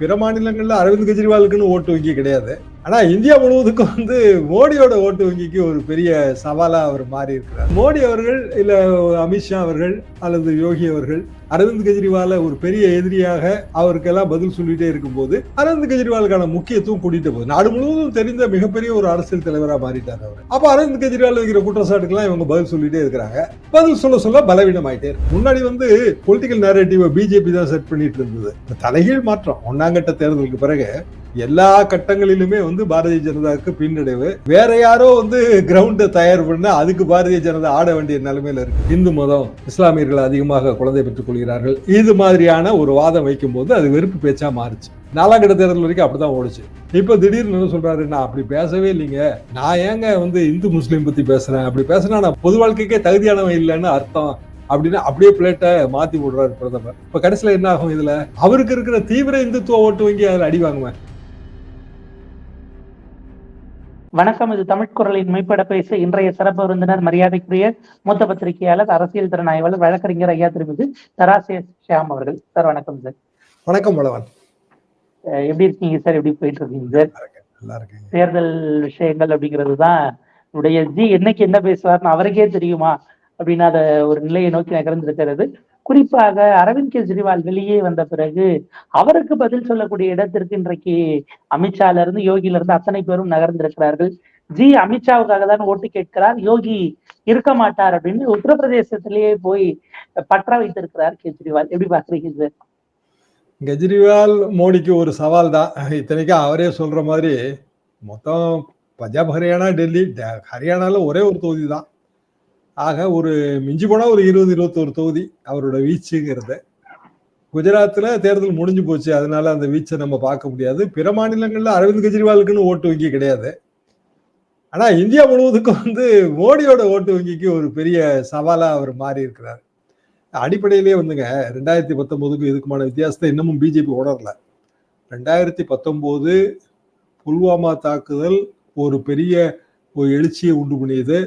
பிற மாநிலங்களில் அரவிந்த் கெஜ்ரிவாலுக்குன்னு ஓட்டு வங்கி கிடையாது. ஆனா இந்தியா முழுவதுக்கும் வந்து மோடியோட ஓட்டு வங்கிக்கு ஒரு பெரிய சவாலா அவர் மாறி இருக்கிறார் மோடி அவர்கள் இல்ல அமித்ஷா அவர்கள் அல்லது யோகி அவர்கள் அரவிந்த் கெஜ்ரிவால ஒரு பெரிய எதிரியாக அவருக்கெல்லாம் பதில் சொல்லிட்டே இருக்கும்போது அரவிந்த் கெஜ்ரிவாலுக்கான முக்கியத்துவம் கூட்டிட்டு போகுது. நாடு முழுவதும் தெரிந்த மிகப்பெரிய ஒரு அரசியல் தலைவரா மாறிட்டார் அவர். அப்ப அரவிந்த் கெஜ்ரிவால் வைக்கிற குற்றச்சாட்டுக்கெல்லாம் இவங்க பதில் சொல்லிட்டே இருக்கிறாங்க. பதில் சொல்ல சொல்ல பலவீனமாயிட்டே இருக்கு. முன்னாடி வந்து பொலிட்டிக்கல் நேரட்டிவை பிஜேபி தான் செட் பண்ணிட்டு இருந்தது. தலைகீழ் மாற்றம். ஒன்னாங்கட்ட தேர்தலுக்கு பிறகு எல்லா கட்டங்களிலுமே வந்து பாரதிய ஜனதாவுக்கு பின்னடைவு. வேற யாரோ வந்து கிரவுண்டை தயார் பண்ண அதுக்கு பாரதிய ஜனதா ஆட வேண்டிய நிலைமையில இருக்கு. இந்து மதம் இஸ்லாமியர்கள் அதிகமாக குழந்தை பெற்றுக் கொள்கிறார்கள் இது மாதிரியான ஒரு வாதம் வைக்கும்போது அது வெறுப்பு பேச்சா மாறுச்சு. நாலாம் கிட்ட தேர்தல் வரைக்கும் அப்படிதான் ஓடுச்சு. இப்ப திடீர்னு என்ன சொல்றாரு? நான் அப்படி பேசவே இல்லைங்க. நான் ஏங்க வந்து இந்து முஸ்லீம் பத்தி பேசுறேன்? அப்படி பேசினா நான் பொது வாழ்க்கைக்கே தகுதியானவன் இல்லைன்னு அர்த்தம். அப்படின்னு அப்படியே பிளேட்டை மாத்தி விடுறாரு பிரதமர். இப்ப கடைசியில என்ன ஆகும் இதுல? அவருக்கு இருக்கிற தீவிர இந்துத்துவ ஓட்டு வங்கி அதுல அடி வாங்குவேன். வணக்கம் இது தமிழ் குரலின் மெய்ப்பட பேச இன்றைய சிறப்பு விருந்தினர் மரியாதைக்குரிய மூத்த பத்திரிகையாளர் அரசியல் திறன் ஆய்வாளர் வழக்கறிஞர் ஐயா திருமிகு தராசே ஷியாம் அவர்கள். சார் வணக்கம் சார். வணக்கம் பலவன் எப்படி இருக்கீங்க சார்? எப்படி போயிட்டு இருக்கீங்க சார்? தேர்தல் விஷயங்கள் அப்படிங்கிறது தான் உடைய ஜி என்னைக்கு என்ன பேசுவார்னு அவருக்கே தெரியுமா? அப்படின்னு அத ஒரு நிலையை நோக்கி நகர்ந்திருக்கிறது. குறிப்பாக அரவிந்த் கெஜ்ரிவால் வெளியே வந்த பிறகு அவருக்கு பதில் சொல்லக்கூடிய இடத்திற்கு இன்றைக்கு அமித்ஷால இருந்து யோகில இருந்து அத்தனை பேரும் நகர்ந்திருக்கிறார்கள். ஜி அமித்ஷாவுக்காக தான் ஓட்டு கேட்கிறார். யோகி இருக்க மாட்டார் அப்படின்னு உத்தரப்பிரதேசத்திலேயே போய் பற்ற வைத்திருக்கிறார் கெஜ்ரிவால். எப்படி பாக்குறீங்க சார் கெஜ்ரிவால் மோடிக்கு ஒரு சவால் தான். இத்தனைக்கும் அவரே சொல்ற மாதிரி மொத்தம் பஞ்சாப் ஹரியானா டெல்லி ஹரியானால ஒரே ஒரு தொகுதி தான். ஆக ஒரு மிஞ்சி போனா ஒரு இருபது இருபத்தோரு தொகுதி அவரோட வீச்சுங்கிறது. குஜராத்ல தேர்தல் முடிஞ்சு போச்சு அதனால அந்த வீச்சை நம்ம பார்க்க முடியாது. பிற மாநிலங்கள்ல அரவிந்த் கெஜ்ரிவாலுக்குன்னு ஓட்டு வங்கி கிடையாது. ஆனா இந்தியா முழுவதுக்கும் வந்து மோடியோட ஓட்டு வங்கிக்கு ஒரு பெரிய சவாலா அவர் மாறி இருக்கிறார். அடிப்படையிலேயே வந்துங்க ரெண்டாயிரத்தி பத்தொன்பதுக்கு இதுக்குமான வித்தியாசத்தை இன்னமும் பிஜேபி உணரல. ரெண்டாயிரத்தி பத்தொன்பது புல்வாமா தாக்குதல் ஒரு பெரிய ஒரு எழுச்சியை உண்டு பண்ணியது.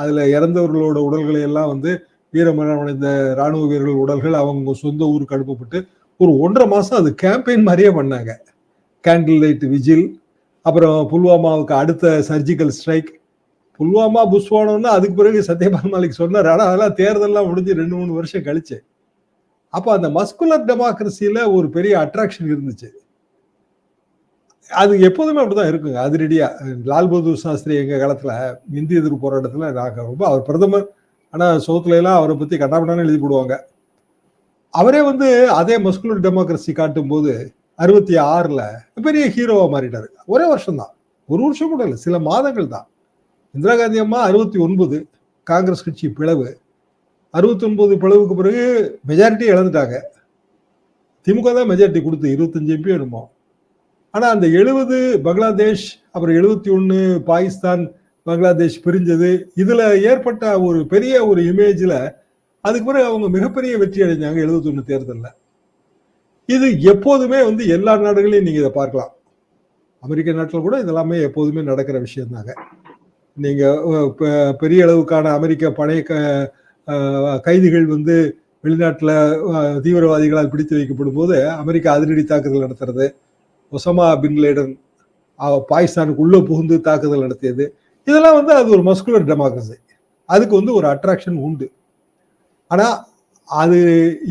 அதுல இறந்தவர்களோட உடல்களை எல்லாம் வந்து வீரமரணம் அடைந்த ராணுவ வீரர்கள் உடல்கள் அவங்க சொந்த ஊருக்கு அனுப்பப்பட்டு ஒரு ஒன்றரை மாசம் அது கேம்பெயின் மாதிரியே பண்ணாங்க. கேண்டில் லைட் விஜில் அப்புறம் புல்வாமாவுக்கு அடுத்த சர்ஜிக்கல் ஸ்ட்ரைக் புல்வாமா புஸ்வானம்னா அதுக்கு பிறகு சத்யபால் மாலிக் சொன்னார். ஆனால் அதெல்லாம் தேர்தலெலாம் முடிஞ்சு ரெண்டு மூணு வருஷம் கழிச்சு. அப்போ அந்த மஸ்குலர் டெமோக்ரஸியில் ஒரு பெரிய அட்ராக்ஷன் இருந்துச்சு. அது எப்போதுமே அப்படிதான் இருக்குங்க. அதிரடியா லால் பகதூர் சாஸ்திரி எங்க காலத்துல இந்திய எதிர்ப்பு போராட்டத்துல நாங்கள் ரொம்ப அவர் பிரதமர். ஆனா சோத்துல எல்லாம் அவரை பத்தி கட்டாபட்டான எழுதி போடுவாங்க. அவரே வந்து அதே மஸ்குலர் டெமோக்ரஸி காட்டும் போது அறுபத்தி ஆறுல பெரிய ஹீரோவா மாறிட்டாரு. ஒரே வருஷம் தான் ஒரு வருஷம் கூட இல்லை சில மாதங்கள் தான். இந்திரா காந்தி அம்மா அறுபத்தி ஒன்பது காங்கிரஸ் கட்சி பிளவு. அறுபத்தி ஒன்பது பிளவுக்கு பிறகு மெஜாரிட்டி இழந்துட்டாங்க. திமுக தான் மெஜாரிட்டி கொடுத்து இருபத்தஞ்சு எம்பி என்னமோ. ஆனா அந்த எழுபது பங்களாதேஷ் அப்புறம் எழுபத்தி ஒன்று பாகிஸ்தான் பங்களாதேஷ் பிரிஞ்சது. இதுல ஏற்பட்ட ஒரு பெரிய ஒரு இமேஜ்ல அதுக்கு பிறகு அவங்க மிகப்பெரிய வெற்றி அடைஞ்சாங்க எழுபத்தி ஒன்று தேர்தலில். இது எப்போதுமே வந்து எல்லா நாடுகளையும் நீங்க இதை பார்க்கலாம். அமெரிக்க நாட்டில் கூட இதெல்லாமே எப்போதுமே நடக்கிற விஷயம்தாங்க. நீங்கள் நீங்க பெரிய அளவுக்கான அமெரிக்க பழைய க- கைதிகள் வந்து வெளிநாட்டில் தீவிரவாதிகளால் பிடித்து வைக்கப்படும் போது அமெரிக்கா அதிரடி தாக்குதல் நடத்துறது ஒசமா பின் லேடன் பாகிஸ்தானுக்கு உள்ளே புகுந்து தாக்குதல் நடத்தியது இதெல்லாம் வந்து அது ஒரு மஸ்குலர் டெமோக்ரஸி அதுக்கு வந்து ஒரு அட்ராக்ஷன் உண்டு ஆனால் அது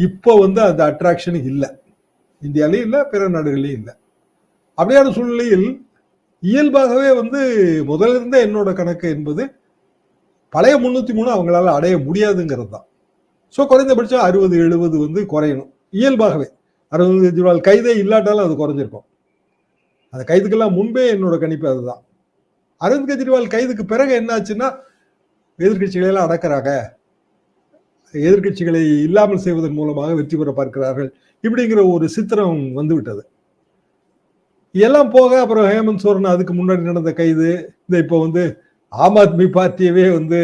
இப்போ வந்து அந்த அட்ராக்ஷன் இல்லை இந்தியாலையும் இல்லை பிற நாடுகள்லையும் இல்லை அப்படியான சூழ்நிலையில் இயல்பாகவே வந்து முதலிருந்தே என்னோட கணக்கு என்பது பழைய முந்நூற்றி மூணு அவங்களால அடைய முடியாதுங்கிறது தான் ஸோ குறைந்தபட்சம் அறுபது எழுபது வந்து குறையணும் இயல்பாகவே அறுபது கெஜ்ரிவால் கைதே இல்லாட்டாலும் அது குறைஞ்சிருக்கும் அந்த கைதுக்கெல்லாம் முன்பே என்னோட கணிப்பு அதுதான். அரவிந்த் கெஜ்ரிவால் கைதுக்கு பிறகு என்னாச்சுன்னா எதிர்கட்சிகளெல்லாம் எல்லாம் எதிர்கட்சிகளை எதிர்க்கட்சிகளை இல்லாமல் செய்வதன் மூலமாக வெற்றி பெற பார்க்கிறார்கள் இப்படிங்கிற ஒரு சித்திரம் வந்து விட்டது எல்லாம் போக அப்புறம் ஹேமந்த் சோரன் அதுக்கு முன்னாடி நடந்த கைது இந்த இப்போ வந்து ஆம் ஆத்மி பார்ட்டியவே வந்து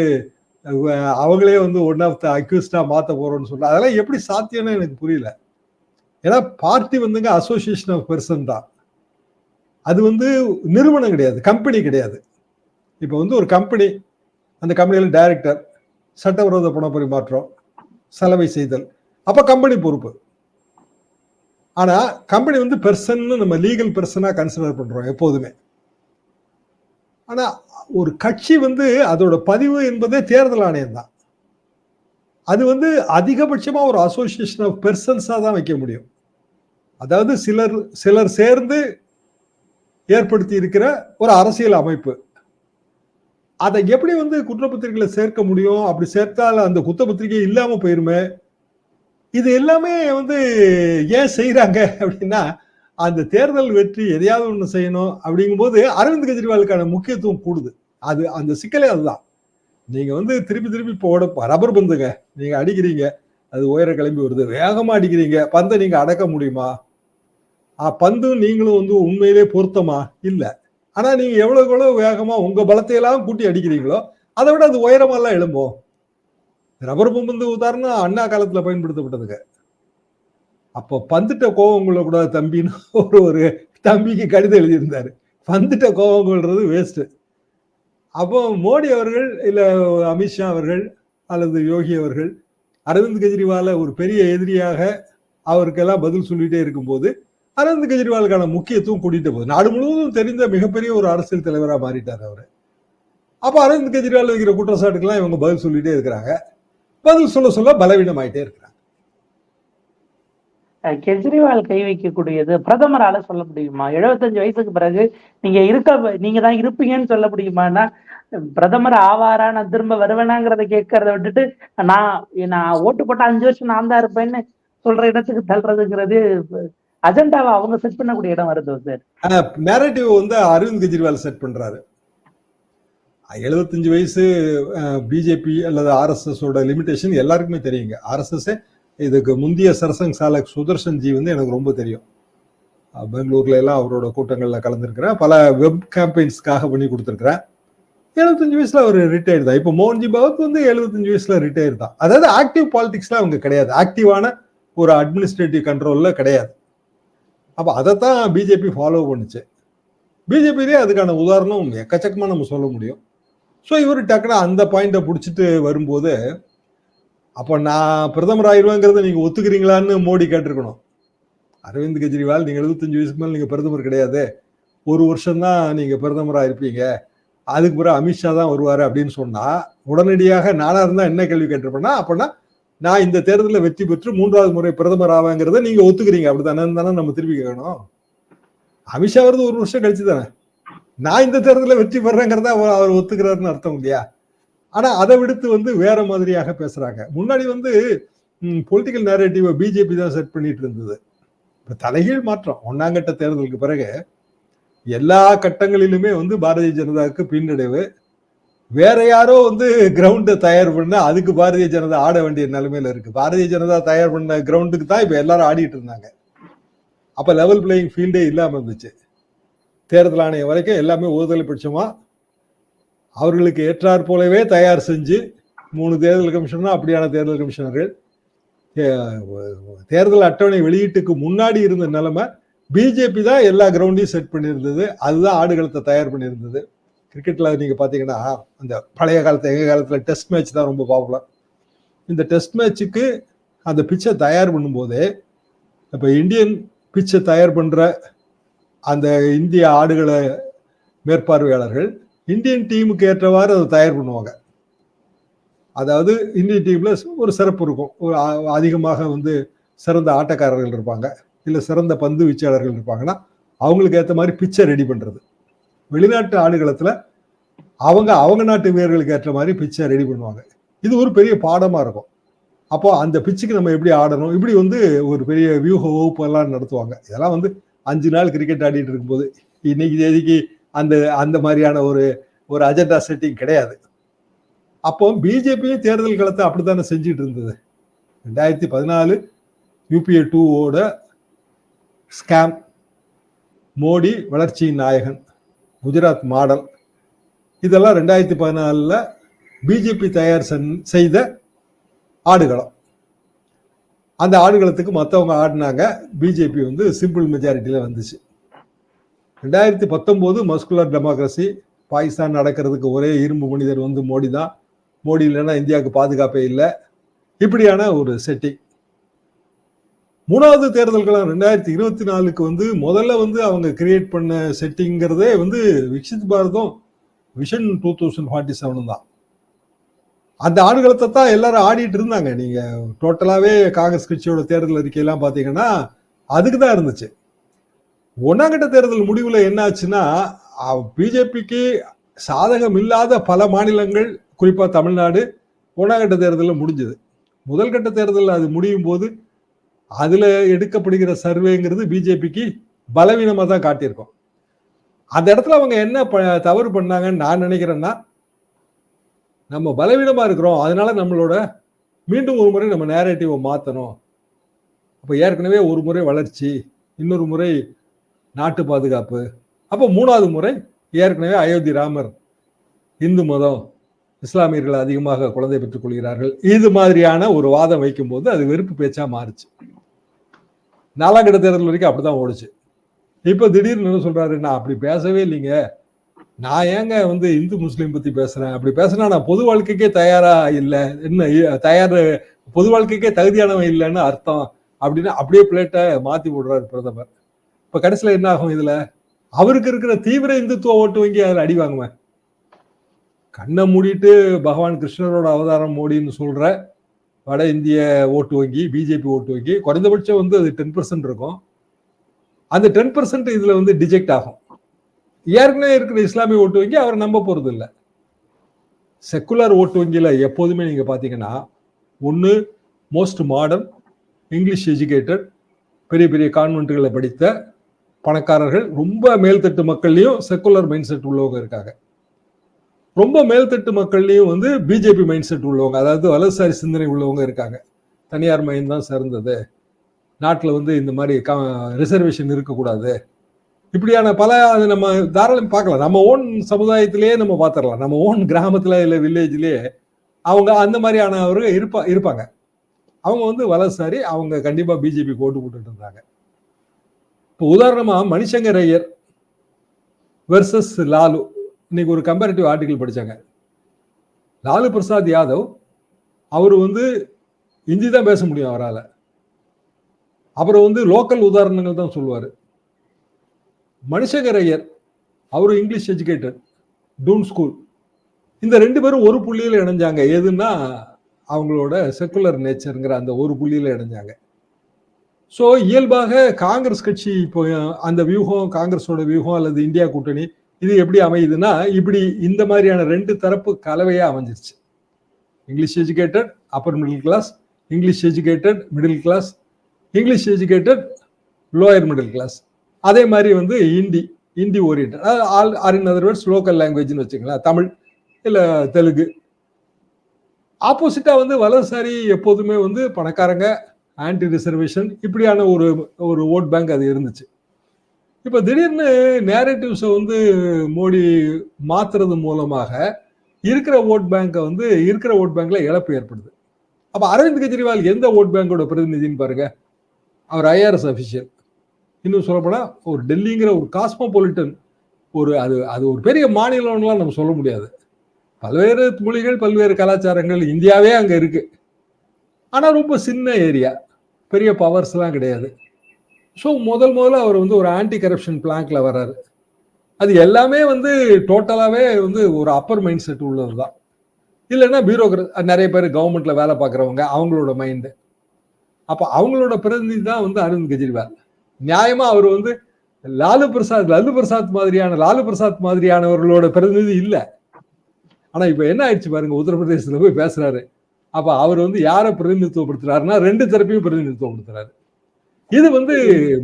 அவங்களே வந்து ஒன் ஆஃப் த அக்யூஸ்டா மாற்ற போறோம்னு சொல்ல அதெல்லாம் எப்படி சாத்தியம்னு எனக்கு புரியல. ஏன்னா பார்ட்டி வந்துங்க அசோசியேஷன் ஆஃப் பர்சன் தான். அது வந்து நிறுவனம் கிடையாது கம்பெனி கிடையாது. இப்போ வந்து ஒரு கம்பெனி அந்த கம்பெனியில் டைரக்டர் சட்டவிரோத பண பரிமாற்றம் செலவை செய்தல் அப்போ கம்பெனி பொறுப்பு. ஆனால் கம்பெனி வந்து பெர்சன் நம்ம லீகல் பெர்சனாக கன்சிடர் பண்ணுறோம் எப்போதுமே. ஆனால் ஒரு கட்சி வந்து அதோட பதிவு என்பதே தேர்தல் ஆணையம் தான். அது வந்து அதிகபட்சமாக ஒரு அசோசியேஷன் ஆஃப் பெர்சன்ஸாக தான் வைக்க முடியும். அதாவது சிலர் சிலர் சேர்ந்து ஏற்படுத்தி இருக்கிற ஒரு அரசியல் அமைப்பு. அதை எப்படி வந்து குற்றப்பத்திரிகையில சேர்க்க முடியும்? அப்படி சேர்த்தால் அந்த குற்றப்பத்திரிகை இல்லாம போயிருமே? இது எல்லாமே வந்து ஏன் செய்யறாங்க அப்படின்னா அந்த தேர்தல் வெற்றி எதையாவது ஒண்ணு செய்யணும் அப்படிங்கும்போது அரவிந்த் கெஜ்ரிவாலுக்கான முக்கியத்துவம் கூடுது. அது அந்த சிக்கலே அதுதான். நீங்க வந்து திருப்பி திருப்பி போட ரப்பர் பந்துங்க. நீங்க அடிக்கிறீங்க அது உயர கிளம்பி வருது. வேகமா அடிக்கிறீங்க பந்தை நீங்க அடக்க முடியுமா? பந்தும் நீங்களும் வந்து உண்மையிலே பொருத்தமா? இல்லை. ஆனா நீங்க எவ்வளோ எவ்வளவு வேகமா உங்க பலத்தையெல்லாம் கூட்டி அடிக்கிறீங்களோ அதை விட அது உயரமெல்லாம் எழும்பும். ரப்பர் பந்து உதாரணம் அண்ணா காலத்துல பயன்படுத்தப்பட்டதுங்க. அப்போ பந்துட்ட கோபம் கொள்ளக்கூடாது தம்பின்னு ஒரு ஒரு தம்பிக்கு கடிதம் எழுதியிருந்தாரு. பந்துட்ட கோவம் கொள்றது வேஸ்ட் அப்போ மோடி அவர்கள் இல்லை அமித்ஷா அவர்கள் அல்லது யோகி அவர்கள் அரவிந்த் கெஜ்ரிவாலை ஒரு பெரிய எதிரியாக அவருக்கெல்லாம் பதில் சொல்லிகிட்டே இருக்கும்போது அரவிந்த் கெஜ்ரிவாலுக்கான முக்கியத்துவம் கூட்டிட்டு போகுது. நாடு முழுவதும் தெரிந்த மிகப்பெரிய ஒரு அரசியல் தலைவரா மாறிட்டார் அவரு. அப்ப அரவிந்த் கெஜ்ரிவால் வைக்கிற குற்றச்சாட்டுக்கெல்லாம் இவங்க பதில் சொல்லிட்டே இருக்கிறாங்க. பதில் சொல்ல சொல்ல பலவீனமாயிட்டே இருக்கிறாங்க. கெஜ்ரிவால் கை வைக்கக்கூடியது பிரதமரால சொல்ல முடியுமா? 75 வயசுக்கு பிறகு நீங்க இருக்க நீங்க தான் இருப்பீங்கன்னு சொல்ல முடியுமான்னா பிரதமர் ஆவாரா நான் திரும்ப வருவேனாங்கிறத கேட்கறத விட்டுட்டு நான் நான் ஓட்டு போட்ட அஞ்சு வருஷம் நான் தான் இருப்பேன்னு சொல்ற இடத்துக்கு தள்ளுறதுங்கிறது அஜெண்டாவை அவங்க செட் பண்ணக்கூடிய இடம் வருது சார் நேரட்டிவ் வந்து அரவிந்த் கெஜ்ரிவால் செட் பண்றாரு. 75 வயசு பிஜேபி அல்லது ஆர்எஸ்எஸோட லிமிடேஷன் எல்லாருக்குமே தெரியுங்க. ஆர்எஸ்எஸ் இதுக்கு முந்தைய சரசங் சாலக் சுதர்ஷன் ஜி வந்து எனக்கு ரொம்ப தெரியும். பெங்களூர்ல எல்லாம் அவரோட கூட்டங்கள்ல கலந்துருக்கிறேன் பல வெப் கேம்பெயின்ஸ்க்காக பண்ணி கொடுத்துருக்கிறேன் 75 வயசுல அவர் ரிட்டையர்ட் தான். இப்போ மோகன்ஜி பகவத் வந்து 75 வயசுல ரிட்டையர் தான். அதாவது ஆக்டிவ் பாலிடிக்ஸ்ல அவங்க கிடையாது. ஆக்டிவான ஒரு அட்மினிஸ்ட்ரேட்டிவ் கண்ட்ரோல்ல கிடையாது. அப்போ அதைத்தான் பிஜேபி ஃபாலோ பண்ணுச்சு. பிஜேபியிலே அதுக்கான உதாரணம் எக்கச்சக்கமாக நம்ம சொல்ல முடியும். ஸோ இவர் டக்குனு அந்த பாயிண்ட்டை பிடிச்சிட்டு வரும்போது அப்போ நான் பிரதமர் ஆயிடுவேங்கிறத நீங்கள் ஒத்துக்கிறீங்களான்னு மோடி கேட்டிருக்கணும். அரவிந்த் கெஜ்ரிவால் நீங்கள் எழுபத்தஞ்சு வயசுக்கு மேலே நீங்கள் பிரதமர் கிடையாது. ஒரு வருஷம் தான் பிரதமராக இருப்பீங்க. அதுக்கு பிறகு அமித்ஷா தான் வருவார் அப்படின்னு சொன்னால் உடனடியாக நானாக இருந்தால் என்ன கேள்வி கேட்டிருப்பேன்னா அப்படின்னா நான் இந்த தேர்தலில் வெற்றி பெற்று மூன்றாவது முறை பிரதமர் ஆவாங்கிறத நீங்க ஒத்துக்கிறீங்க. அப்படித்தானே? தானே நம்ம திருப்பி கேட்கணும் அமித்ஷா வருது ஒரு வருஷம் கழிச்சு தானே? நான் இந்த தேர்தலில் வெற்றி பெறேங்கிறத அவர் அவர் ஒத்துக்கிறாருன்னு அர்த்தம் இல்லையா? ஆனா அதை விடுத்து வந்து வேற மாதிரியாக பேசுறாங்க. முன்னாடி வந்து பொலிட்டிக்கல் நேரேட்டிவை பிஜேபி தான் செட் பண்ணிட்டு இருந்தது. இப்போ தலைகீழ் மாற்றம். ஒன்னாங்கட்ட தேர்தலுக்கு பிறகு எல்லா கட்டங்களிலுமே வந்து பாரதிய ஜனதாவுக்கு பின்னடைவு. வேற யாரோ வந்து கிரவுண்டை தயார் பண்ண அதுக்கு பாரதிய ஜனதா ஆட வேண்டிய நிலைமையில இருக்கு. பாரதிய ஜனதா தயார் பண்ண கிரவுண்டுக்கு தான் இப்ப எல்லாரும் ஆடிட்டு இருந்தாங்க. அப்ப லெவல் பிளேயிங் ஃபீல்டே இல்லாம இருந்துச்சு. தேர்தல் ஆணையம் வரைக்கும் எல்லாமே ஒருதலை பட்சமா அவர்களுக்கு ஏற்றாற் போலவே தயார் செஞ்சு மூணு தேர்தல் கமிஷனர் அப்படியான தேர்தல் கமிஷனர்கள் தேர்தல் அட்டவணை வெளியீட்டுக்கு முன்னாடி இருந்த நிலைமை பிஜேபி தான் எல்லா கிரவுண்டையும் செட் பண்ணியிருந்தது. அதுதான் ஆடுகளத்தை தயார் பண்ணியிருந்தது. கிரிக்கெட்டில் நீங்கள் பார்த்தீங்கன்னா அந்த பழைய காலத்து எங்கள் காலத்தில் டெஸ்ட் மேட்ச் தான் ரொம்ப பாப்புலர் இந்த டெஸ்ட் மேட்ச்சுக்கு அந்த பிச்சை தயார் பண்ணும்போது இப்போ இந்தியன் பிச்சை தயார் பண்ணுற அந்த இந்திய ஆடுகளை மேற்பார்வையாளர்கள் இந்தியன் டீமுக்கு ஏற்றவாறு அதை தயார் பண்ணுவாங்க. அதாவது இந்தியன் டீமில் ஒரு சிறப்பு இருக்கும். ஒரு அதிகமாக வந்து சிறந்த ஆட்டக்காரர்கள் இருப்பாங்க. இல்லை சிறந்த பந்து வீச்சாளர்கள் இருப்பாங்கன்னா அவங்களுக்கு ஏற்ற மாதிரி பிச்சை ரெடி பண்ணுறது வெளிநாட்டு ஆடுகளத்தில் அவங்க அவங்க நாட்டு வீரர்களுக்கு ஏற்ற மாதிரி பிச்சை ரெடி பண்ணுவாங்க. இது ஒரு பெரிய பாடமாக இருக்கும். அப்போ அந்த பிச்சுக்கு நம்ம எப்படி ஆடணும்? இப்படி வந்து ஒரு பெரிய வியூக வகுப்பு எல்லாம் நடத்துவாங்க. இதெல்லாம் வந்து அஞ்சு நாள் கிரிக்கெட் ஆடிட்டு இருக்கும்போது இன்னைக்கு தேதிக்கு அந்த அந்த மாதிரியான ஒரு ஒரு அஜெண்டா செட்டிங் கிடையாது. அப்போ பிஜேபியும் தேர்தல் களத்தை அப்படித்தானே செஞ்சுட்டு இருந்தது. ரெண்டாயிரத்தி பதினாலு யூபிஏ டூவோட ஸ்கேம் மோடி வளர்ச்சியின் நாயகன். குஜராத் மாடல். இதெல்லாம் ரெண்டாயிரத்தி பதினாலில் பிஜேபி தயார் சென்- செய்த ஆடுகளம். அந்த ஆடுகளத்துக்கு மற்றவங்க ஆடினாங்க. பிஜேபி வந்து சிம்பிள் மெஜாரிட்டியில் வந்துச்சு. ரெண்டாயிரத்தி பத்தொம்போது மஸ்குலர் டெமோக்ரஸி பாகிஸ்தான் நடக்கிறதுக்கு ஒரே இரும்பு மனிதர் வந்து மோடி தான் மோடி இல்லைன்னா இந்தியாவுக்கு பாதுகாப்பே இல்லை. இப்படியான ஒரு செட்டிங் மூணாவது தேர்தல்களாக ரெண்டாயிரத்தி இருபத்தி நாலுக்கு வந்து முதல்ல வந்து அவங்க கிரியேட் பண்ண செட்டிங்கிறதே வந்து Viksit Bharatam vision two thousand forty seven தான். அந்த ஆடுகளத்தை தான் எல்லாரும் ஆடிட்டு இருந்தாங்க. நீங்க டோட்டலாகவே காங்கிரஸ் கட்சியோட தேர்தல் அறிக்கையெல்லாம் பார்த்தீங்கன்னா அதுக்கு தான் இருந்துச்சு. ஒன்னாம் கட்ட தேர்தல் முடிவில் என்னாச்சுன்னா பிஜேபிக்கு சாதகம் இல்லாத பல மாநிலங்கள் குறிப்பாக தமிழ்நாடு ஒன்னாம் கட்ட தேர்தலில் முடிஞ்சது. முதல் கட்ட தேர்தலில் அது முடியும் போது அதுல எடுக்கப்படுகிற சர்வேங்கிறது பிஜேபிக்கு பலவீனமா தான் காட்டியிருக்கோம். அந்த இடத்துல அவங்க என்ன ப- தவறு பண்ணாங்கன்னு நான் நினைக்கிறேன்னா நம்ம பலவீனமா இருக்கிறோம். அதனால நம்மளோட மீண்டும் ஒரு முறை நம்ம நேரேட்டிவை மாற்றணும் அப்போ ஏற்கனவே ஒரு முறை வளர்ச்சி இன்னொரு முறை நாட்டு பாதுகாப்பு அப்போ மூணாவது முறை ஏற்கனவே அயோத்தி ராமர் இந்து மதம் இஸ்லாமியர்கள் அதிகமாக குழந்தை பெற்றுக் கொள்கிறார்கள். இது மாதிரியான ஒரு வாதம் வைக்கும்போது அது வெறுப்பு பேச்சா மாறுச்சு. நாலாம் கட்ட தேர்தல் வரைக்கும் அப்படிதான் ஓடுச்சு. இப்போ திடீர்னு என்ன சொல்கிறாரு நான் அப்படி பேசவே இல்லைங்க. நான் ஏங்க வந்து இந்து முஸ்லீம் பற்றி பேசுகிறேன் அப்படி பேசுனா நான் பொது வாழ்க்கைக்கே தயாராக இல்லை? என்ன தயார் பொது வாழ்க்கைக்கே தகுதியானவன் இல்லைன்னு அர்த்தம். அப்படின்னு அப்படியே பிளேட்டை மாற்றி விடுறாரு பிரதமர். இப்போ கடைசியில் என்ன ஆகும் இதில்? அவருக்கு இருக்கிற தீவிர இந்துத்துவ ஓட்டு வங்கி அதில் அடி வாங்குவேன்? கண்ணை மூடிட்டு பகவான் கிருஷ்ணரோட அவதாரம் மோடின்னு சொல்கிற வட இந்திய ஓட்டு வங்கி பிஜேபி ஓட்டு வங்கி குறைந்தபட்சம் வந்து அது டென் பர்சன்ட் இருக்கும். அந்த டென் பர்சன்ட் இதில் வந்து டிஜெக்ட் ஆகும். ஏற்கனவே இருக்கிற இஸ்லாமிய ஓட்டு வங்கி அவர் நம்ப போகிறது இல்லை செக்குலர் ஓட்டு வங்கியில் எப்போதுமே நீங்கள் பார்த்தீங்கன்னா ஒன்று மோஸ்ட் மாடர்ன் இங்கிலீஷ் எஜுகேட்டட் பெரிய பெரிய கான்வென்ட்டுகளை படித்த பணக்காரர்கள் ரொம்ப மேல்தட்டு மக்கள்லேயும் செக்குலர் மைண்ட் செட் உள்ளவங்க இருக்காங்க. ரொம்ப மேல்தட்டு மக்கள்லேயும் வந்து பிஜேபி மைண்ட் செட் உள்ளவங்க அதாவது வலதுசாரி சிந்தனை உள்ளவங்க இருக்காங்க. தனியார் மையம் தான் சிறந்தது நாட்டில் வந்து இந்த மாதிரி ரிசர்வேஷன் இருக்கக்கூடாது. இப்படியான பல அது நம்ம தாராளம் பார்க்கலாம். நம்ம ஓன் சமுதாயத்திலேயே நம்ம பார்த்துடலாம். நம்ம ஓன் கிராமத்தில் இல்லை வில்லேஜ்லேயே அவங்க அந்த மாதிரியானவர்கள் இருப்பா இருப்பாங்க. அவங்க வந்து வலதுசாரி அவங்க கண்டிப்பாக பிஜேபி ஓட்டு போட்டுட்டு இருந்தாங்க. இப்போ உதாரணமாக மணிசங்கர் ஐயர் வெர்சஸ் லாலு. இன்னைக்கு ஒரு கம்பேரிட்டிவ் ஆர்டிக்கல் படித்தாங்க லாலு பிரசாத் யாதவ் அவர் வந்து இந்தி தான் பேச முடியும் அவரால். அப்புறம் வந்து லோக்கல் உதாரணங்கள் தான் சொல்லுவார். மணிசங்கர் ஐயர் அவரும் இங்கிலீஷ் எஜுகேட்டட் டூன் ஸ்கூல் இந்த ரெண்டு பேரும் ஒரு புள்ளியில் இணைஞ்சாங்க. எதுன்னா அவங்களோட செக்குலர் நேச்சருங்கிற அந்த ஒரு புள்ளியில் இணைஞ்சாங்க. ஸோ இயல்பாக காங்கிரஸ் கட்சி இப்போ அந்த வியூகம் காங்கிரஸோட வியூகம் அல்லது இந்தியா கூட்டணி இது எப்படி அமையுதுன்னா இப்படி இந்த மாதிரியான ரெண்டு தரப்பு கலவையா அமைஞ்சிருச்சு. English educated upper middle class English educated middle class English educated lower middle class அதே மாதிரி வந்து Hindi Hindi oriented all are in other words local லாங்குவேஜ்னு வச்சுங்களேன் தமிழ் இல்லை தெலுங்கு. ஆப்போசிட்டாக வந்து வலதுசாரி எப்போதுமே வந்து பணக்காரங்க ஆன்டி ரிசர்வேஷன் இப்படியான ஒரு ஒரு ஓட் பேங்க் அது இருந்துச்சு. இப்போ திடீர்னு நேரட்டிவ்ஸை வந்து மோடி மாத்துறது மூலமாக இருக்கிற ஓட் பேங்கை வந்து இருக்கிற ஓட் பேங்க்ல இழப்பு ஏற்படுது. அப்போ அரவிந்த் கெஜ்ரிவால் எந்த ஓட் பேங்கோட பிரதிநிதின்னு பாருங்க. அவர் ஐஆர்எஸ் அஃபிஷியல் இன்னும் சொல்லப்போனால் ஒரு டெல்லிங்கிற ஒரு காஸ்மோபாலிட்டன் ஒரு அது அது ஒரு பெரிய மாநிலம்லாம் நம்ம சொல்ல முடியாது. பல்வேறு மொழிகள் பல்வேறு கலாச்சாரங்கள் இந்தியாவே அங்கே இருக்குது ஆனால் ரொம்ப சின்ன ஏரியா பெரிய பவர்ஸ்லாம் கிடையாது. ஸோ முதல் முதல்ல அவர் வந்து ஒரு ஆன்டி கரப்ஷன் பிளாங்க்ல வர்றாரு. அது எல்லாமே வந்து டோட்டலாகவே வந்து ஒரு அப்பர் மைண்ட் செட் உள்ளது தான் இல்லைன்னா பியூரோக்ரட் நிறைய பேர் கவர்மெண்ட்ல வேலை பார்க்குறவங்க அவங்களோட மைண்டு அப்போ அவங்களோட பிரதிநிதி தான் வந்து அரவிந்த் கெஜ்ரிவால். நியாயமாக அவர் வந்து லாலு பிரசாத் லல்லு பிரசாத் மாதிரியான லாலு பிரசாத் மாதிரியானவர்களோட பிரதிநிதி இல்லை. ஆனால் இப்போ என்ன ஆயிடுச்சு பாருங்க உத்தரப்பிரதேசத்தில் போய் பேசுறாரு. அப்போ அவர் வந்து யாரை பிரதிநிதித்துவப்படுத்துறாருன்னா ரெண்டு தரப்பையும் பிரதிநிதித்துவப்படுத்துறாரு. இது வந்து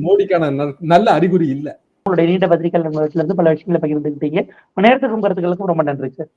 மோடிக்கான நல்- நல்ல அறிகுறி இல்லை. உங்களுடைய நீண்ட பத்திரிகை இருந்து பல விஷயங்களை பகிர்ந்துக்கிட்டீங்க உங்க நேரத்துக்கும் கருத்துக்களுக்கும் ரொம்ப நன்றி சார்.